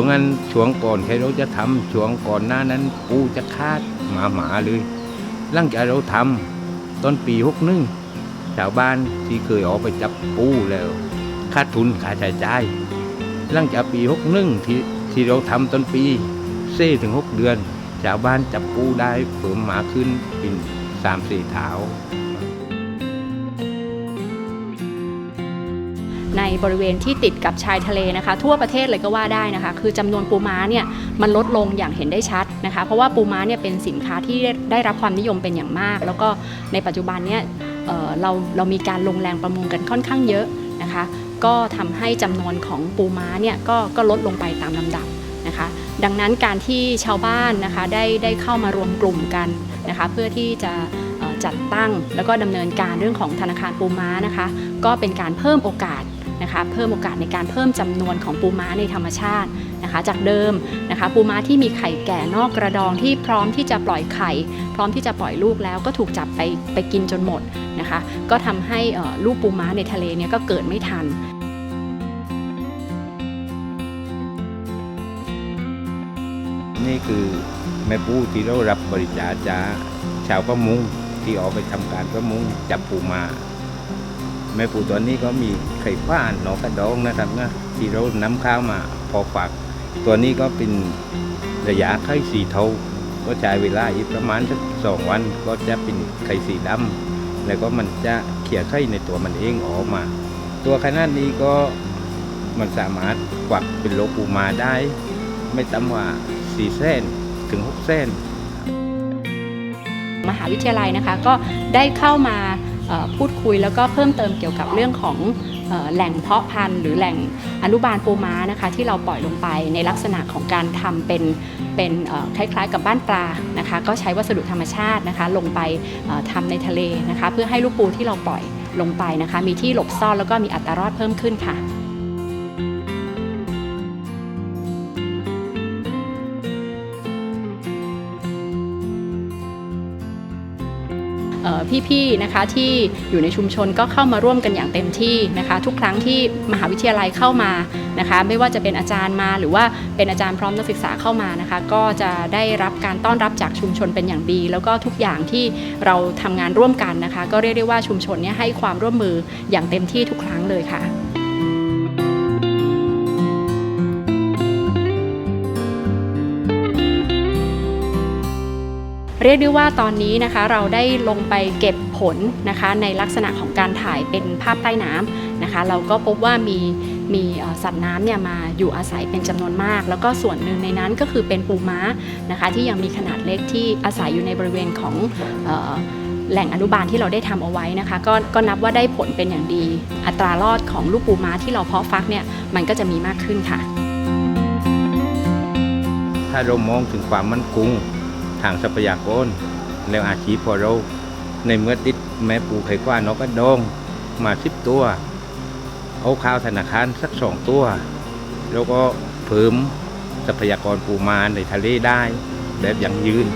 ช่วงนั้นช่วงก่อนใครเราจะทำช่วงก่อนหน้านั้น ปูจะคาดหมาหมาเลยหลังจากเราทำต้นปีหกหนึ่งชาวบ้านที่เคยออกไปจับปูแล้วขาดทุนขาดใช้จ่ายหลังจากปีหกหนึ่งที่ที่เราทำต้นปีเซ่ถึงหกเดือนชาวบ้านจับปูได้เพิ่มหมาขึ้นเป็นสามสี่เท้า ในบริเวณที่ติดกับชายทะเลนะคะ ทั่วประเทศเลยก็ว่าได้นะคะ คือจำนวนปูม้าเนี่ยมันลดลงอย่างเห็นได้ชัดนะคะ เพราะว่าปูม้าเนี่ยเป็นสินค้าที่ได้รับความนิยมเป็นอย่างมาก แล้วก็ในปัจจุบันเนี่ยเเราเรามีการลงแรงประมงกันค่อนข้างเยอะนะคะ ก็ทำให้จำนวนของปูม้าเนี่ยก็ก็ลดลงไปตามลำดับนะคะ ดังนั้นการที่ชาวบ้านนะคะได้ได้เข้ามารวมกลุ่มกันนะคะ เพื่อที่จะจัดตั้งแล้วก็ดำเนินการเรื่องของธนาคารปูม้านะคะ ก็เป็นการเพิ่มโอกาส นะคะเพิ่มโอกาสในการเพิ่มจำนวนของปูม้าในธรรมชาตินะคะ จากเดิมนะคะ ปูม้าที่มีไข่แก่นอกกระดองที่พร้อมที่จะปล่อยไข่ พร้อมที่จะปล่อยลูกแล้วก็ถูกจับไปไปกินจนหมดนะคะ ก็ทำให้ลูกปูม้าในทะเลเนี่ยก็เกิดไม่ทันนี่คือแม่ปูที่เรารับบริจาคจากชาวประมงที่ออกไปทำการประมงจับปูมา แม่ปูตัวนี้ก็มีไข่ฟ้านหนอกระดองนะครับนะที่เรานำข้าวมาพอฝากตัวนี้ก็เป็นระยะไข่สีเทาก็ใช้เวลาอีกประมาณสักสองวันก็จะเป็นไข่สีดำแล้วก็มันจะเขี่ยไข่ในตัวมันเองออกมา ตัวขนาดนี้ก็มันสามารถกวักเป็นโลปูมาได้ ไม่ต่ำกว่า4เส้นถึง6เส้นมหาวิทยาลัยนะคะก็ได้เข้ามา พูดคุยแล้วก็เพิ่มเติมเกี่ยวกับเรื่องของออแหล่งเพาะพันธุ์หรือแหล่งอนุบาลปูม้านะคะที่เราปล่อยลงไปในลักษณะของการทำเป็นเป็นคล้ายๆกับบ้านปลานะคะก็ใช้วัสดุธรรมชาตินะคะลงไปเอ่อทำในทะเลนะคะเพื่อให้ลูกปูที่เราปล่อยลงไปนะคะมีที่หลบซ่อนแล้วก็มีอัตรารอดเพิ่มขึ้นค่ะ พี่ๆนะคะที่อยู่ในชุมชนก็เข้ามาร่วมกันอย่างเต็มที่นะคะ ทุกครั้งที่มหาวิทยาลัยเข้ามานะคะ ไม่ว่าจะเป็นอาจารย์มาหรือว่าเป็นอาจารย์พร้อมนักศึกษาเข้ามานะคะ ก็จะได้รับการต้อนรับจากชุมชนเป็นอย่างดี แล้วก็ทุกอย่างที่เราทำงานร่วมกันนะคะ ก็เรียกได้ว่าชุมชนนี้ให้ความร่วมมืออย่างเต็มที่ทุกครั้งเลยค่ะ เรียกได้ว่าตอนนี้นะคะเราได้ลงไปเก็บผลนะคะในลักษณะของการถ่ายเป็นภาพใต้น้ำนะคะ เราก็พบว่ามีมีสัตว์น้ำเนี่ยมาอยู่อาศัยเป็นจำนวนมาก แล้วก็ส่วนหนึ่งในนั้นก็คือเป็นปูม้านะคะที่ยังมีขนาดเล็กที่อาศัยอยู่ในบริเวณของแหล่งอนุบาลที่เราได้ทำเอาไว้นะคะก็ก็นับว่าได้ผลเป็นอย่างดี อัตรารอดของลูกปูม้าที่เราเพาะฟักเนี่ยมันก็จะมีมากขึ้นค่ะ ถ้าเรามองถึงความมั่นคง ทางทรัพยากร แล้วอาชีพพอเราในเมื่อติดแม่ปูไข่กว่านกกระดองมาสิบตัว เอาข้าวธนาคารสักสองตัว แล้วก็เพิ่มทรัพยากรปูมาในทะเลได้แบบยั่งยืน